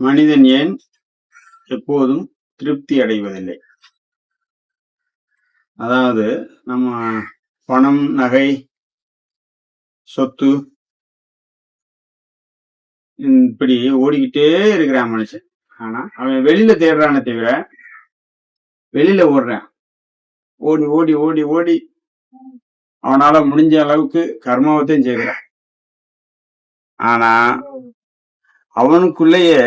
மனிதன் ஏன் எப்போதும் திருப்தி அடைவதில்லை? அதாவது நம்ம பணம் நகை சொத்து இப்படி ஓடிக்கிட்டே இருக்கிறான் மனுஷன். ஆனா அவன் வெளியில தேடுறானே தவிர வெளியில ஓடுறான். ஓடி ஓடி ஓடி ஓடி அவனால முடிஞ்ச அளவுக்கு கர்மாவத்தையும் செய்கிறான். ஆனா அவனுக்குள்ளேயே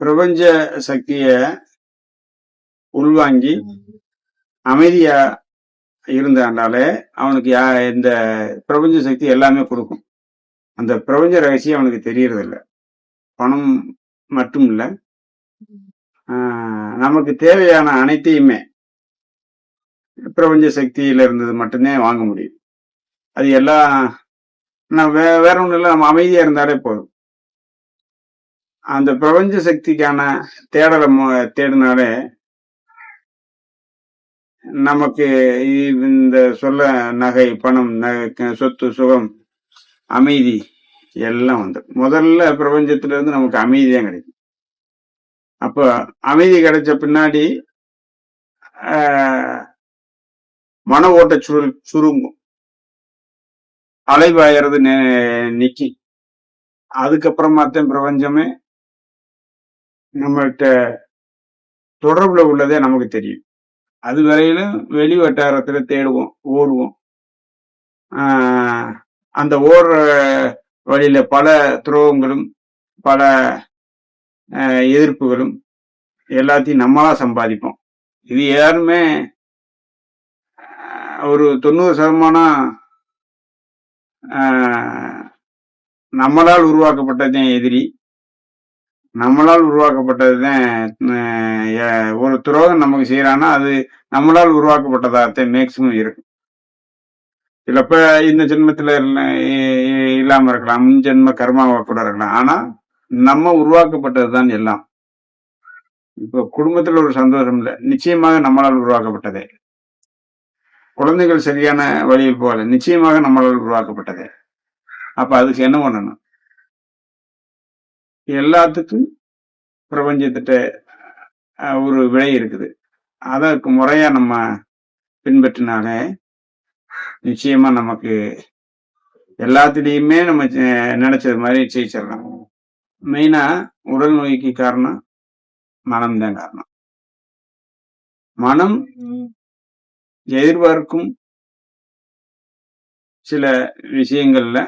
பிரபஞ்ச சக்திய உள்வாங்கி அமைதியா இருந்தாண்டாலே அவனுக்கு யா இந்த பிரபஞ்ச சக்தி எல்லாமே கொடுக்கும். அந்த பிரபஞ்ச ரகசியம் அவனுக்கு தெரியறது இல்ல பணம் மட்டும் இல்ல ஆஹ் நமக்கு தேவையான அனைத்தையுமே பிரபஞ்ச சக்தியில இருந்தது மட்டும்தான் வாங்க முடியும். அது எல்லாம் நான் வே வேற ஒன்றும் இல்லை நம்ம அமைதியா இருந்தாலே போதும். அந்த பிரபஞ்ச சக்திக்கான தேடலை தேடினாலே நமக்கு இந்த சொல்ல நகை பணம் நகை, சொத்து சுகம் அமைதி எல்லாம் வந்து முதல்ல பிரபஞ்சத்துல இருந்து நமக்கு அமைதி தான் கிடைக்கும். அப்போ அமைதி கிடைச்ச பின்னாடி ஆஹ், மன ஓட்ட சுரு சுருங்கும். அலைபாயறது நெ- நிக்கி. அதுக்கப்புறமா தான் பிரபஞ்சமே நம்மகிட்ட தொடர்புல உள்ளதே நமக்கு தெரியும். அது வரையிலும் வெளி வட்டாரத்துல தேடுவோம் ஓடுவோம். அந்த ஓடுற வழியில பல துரோகங்களும் பல எதிர்ப்புகளும் எல்லாத்தையும் நம்மளா சம்பாதிப்போம். இது யாருமே ஒரு தொண்ணூறு சதமானம் நம்மளால் உருவாக்கப்பட்டதுதான் எதிரி. நம்மளால் உருவாக்கப்பட்டதுதான் தான் ஒரு துரோகம் நமக்கு செய்யறான்னா அது நம்மளால் உருவாக்கப்பட்டதாகத்தான் மேக்சிமம் இருக்கும் சிலப்ப இந்த ஜென்மத்தில் இல்லாமல் இருக்கலாம் முன் ஜென்ம கர்மாவா கூட இருக்கலாம். ஆனா நம்ம உருவாக்கப்பட்டதுதான் எல்லாம். இப்போ குடும்பத்தில் ஒரு சந்தோஷம் இல்லை. நிச்சயமாக நம்மளால் உருவாக்கப்பட்டதே. குழந்தைகள் சரியான வழியில் போகல. நிச்சயமாக நம்மளால் உருவாக்கப்பட்டது. அப்ப அதுக்கு என்ன பண்ணணும்? எல்லாத்துக்கும் பிரபஞ்சத்திட்ட ஒரு விலை இருக்குது. அதற்கு முறையா நம்ம பின்பற்றினாலே நிச்சயமா நமக்கு எல்லாத்துலேயுமே நம்ம நினைச்சது மாதிரி ஜெயிச்சிடலாம். மெயினா உடல் நோய்க்கு காரணம் மனம்தான் காரணம். மனம் எதிர்பார்க்கும் சில விஷயங்கள்ல